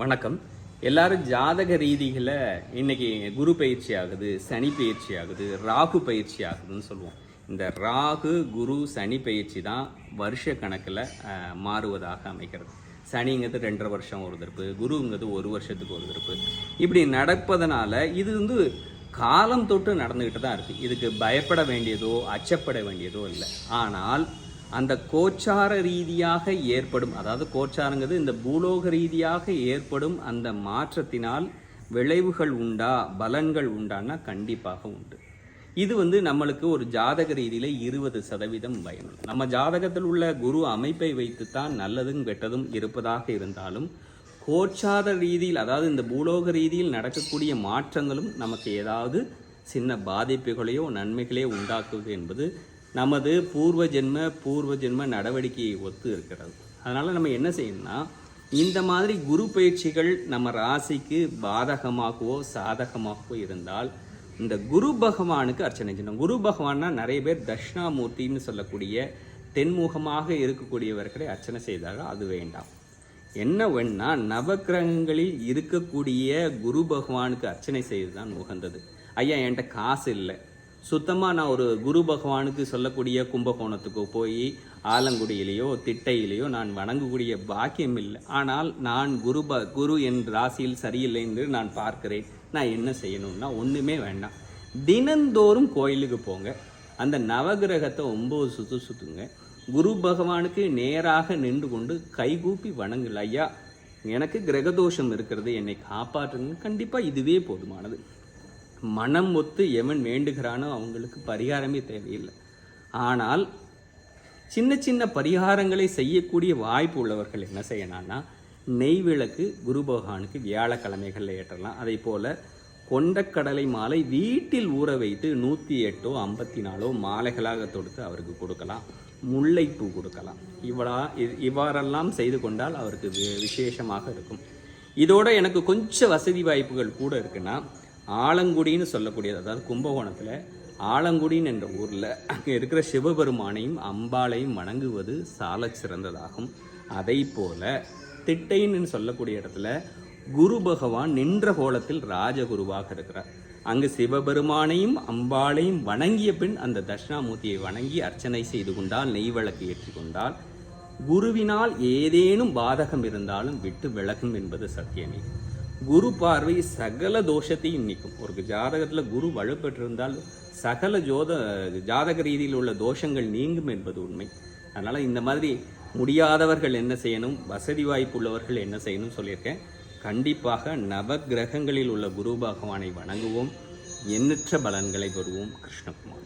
வணக்கம். எல்லாரும் ஜாதக ரீதியில் இன்னைக்கு குரு பயிற்சி ஆகுது சனி பயிற்சி ஆகுது ராகு பயிற்சி ஆகுதுன்னு சொல்லுவோம். இந்த ராகு குரு சனி பயிற்சி தான் வருஷ கணக்கில் மாறுவதாக அமைகிறது சனிங்கிறது ரெண்டரை வருஷம் ஒரு திருப்பு குருங்கிறது ஒரு வருஷத்துக்கு ஒரு திருப்பு. இப்படி நடப்பதனால இது வந்து காலம் தொட்டு நடந்துக்கிட்டு தான் இருக்குது இதுக்கு பயப்பட வேண்டியதோ அச்சப்பட வேண்டியதோ இல்லை. ஆனால் அந்த கோச்சார ரீதியாக ஏற்படும் அதாவது கோச்சாரங்கிறது இந்த பூலோக ரீதியாக ஏற்படும் அந்த மாற்றத்தினால் விளைவுகள் உண்டா பலன்கள் உண்டான்னா கண்டிப்பாக உண்டு. இது வந்து நம்மளுக்கு ஒரு ஜாதக ரீதியில் இருபது சதவீதம் பயனும் நம்ம ஜாதகத்தில் உள்ள குரு அமைப்பை வைத்துத்தான் நல்லதும் கெட்டதும் இருப்பதாக இருந்தாலும் கோச்சார ரீதியில் அதாவது இந்த பூலோக ரீதியில் நடக்கக்கூடிய மாற்றங்களும் நமக்கு ஏதாவது சின்ன பாதிப்புகளையோ நன்மைகளையோ உண்டாக்குவது என்பது நமது பூர்வ ஜென்ம பூர்வ ஜென்ம நடவடிக்கையை ஒத்து இருக்கிறது. அதனால் நம்ம என்ன செய்யணும்னா இந்த மாதிரி குரு பயிற்சிகள் நம்ம ராசிக்கு பாதகமாகவோ சாதகமாகவோ இருந்தால் இந்த குரு பகவானுக்கு அர்ச்சனை செய்யணும். குரு பகவான்னா நிறைய பேர் தட்சிணாமூர்த்தின்னு சொல்லக்கூடிய தென்முகமாக இருக்கக்கூடியவர்களை அர்ச்சனை செய்தால் அது வேண்டாம். என்ன வேணா நவக்கிரகங்களில் இருக்கக்கூடிய குரு பகவானுக்கு அர்ச்சனை செய்து தான் உகந்தது. ஐயா என்கிட்ட காசு இல்லை. சுத்தமாக நான் ஒரு குரு பகவானுக்கு சொல்லக்கூடிய கும்பகோணத்துக்கோ போய் ஆலங்குடியிலேயோ திட்டையிலேயோ நான் வணங்கக்கூடிய பாக்கியம் இல்லை ஆனால் நான் குரு ப குரு என் ராசியில் சரியில்லை என்று நான் பார்க்கிறேன். நான் என்ன செய்யணும்னா ஒன்றுமே வேண்டாம். தினந்தோறும் கோயிலுக்கு போங்க. அந்த நவகிரகத்தை ஒம்பது சுற்று சுற்றுங்க குரு பகவானுக்கு நேராக நின்று கொண்டு கைகூப்பி வணங்கல ஐயா எனக்கு கிரகதோஷம் இருக்கிறது. என்னை காப்பாற்றுங்க. கண்டிப்பாக இதுவே போதுமானது. மனம் ஒத்து எவன் வேண்டுகிறானோ அவங்களுக்கு பரிகாரமே தேவையில்லை. ஆனால் சின்ன சின்ன பரிகாரங்களை செய்யக்கூடிய வாய்ப்பு உள்ளவர்கள் என்ன செய்யணும்னா நெய் விளக்கு குரு பகவானுக்கு வியாழக்கிழமைகளில் ஏற்றலாம். அதே போல் கொண்டக்கடலை மாலை வீட்டில் ஊற வைத்து நூற்றி எட்டோ ஐம்பத்தி நாலோ மாலைகளாக தொடுத்து அவருக்கு கொடுக்கலாம். முல்லைப்பூ கொடுக்கலாம். இவ்வளா இவ்வாறெல்லாம் செய்து கொண்டால் அவருக்கு விசேஷமாக இருக்கும். இதோட எனக்கு கொஞ்சம் வசதி வாய்ப்புகள் கூட இருக்குன்னா ஆலங்குடின்னு சொல்லக்கூடியது. அதாவது கும்பகோணத்தில் ஆலங்குடின்னு என்ற ஊரில் அங்கே இருக்கிற சிவபெருமானையும் அம்பாளையும் வணங்குவது சால சிறந்ததாகும். அதை போல திட்டைன்னு சொல்லக்கூடிய இடத்துல குரு பகவான் நின்ற கோலத்தில் ராஜகுருவாக இருக்கிறார். அங்கு சிவபெருமானையும் அம்பாளையும் வணங்கிய பின் அந்த தட்சிணாமூர்த்தியை வணங்கி அர்ச்சனை செய்து கொண்டால் நெய் விளக்கு ஏற்றி கொண்டால் குருவினால் ஏதேனும் பாதகம் இருந்தாலும் விட்டு விலகும் என்பது சத்தியமே. குரு பார்வை சகல தோஷத்தையும் நீக்கும். ஒரு ஜாதகத்தில் குரு வலுப்பெற்றிருந்தால் சகல ஜோத ஜாதக ரீதியில் உள்ள தோஷங்கள் நீங்கும் என்பது உண்மை. அதனால் இந்த மாதிரி முடியாதவர்கள் என்ன செய்யணும் வசதி வாய்ப்பு உள்ளவர்கள் என்ன செய்யணும் சொல்லியிருக்கேன். கண்டிப்பாக நவக்கிரகங்களில் உள்ள குரு பகவானை வணங்குவோம். எண்ணற்ற பலன்களை பெறுவோம் கிருஷ்ணகுமார்.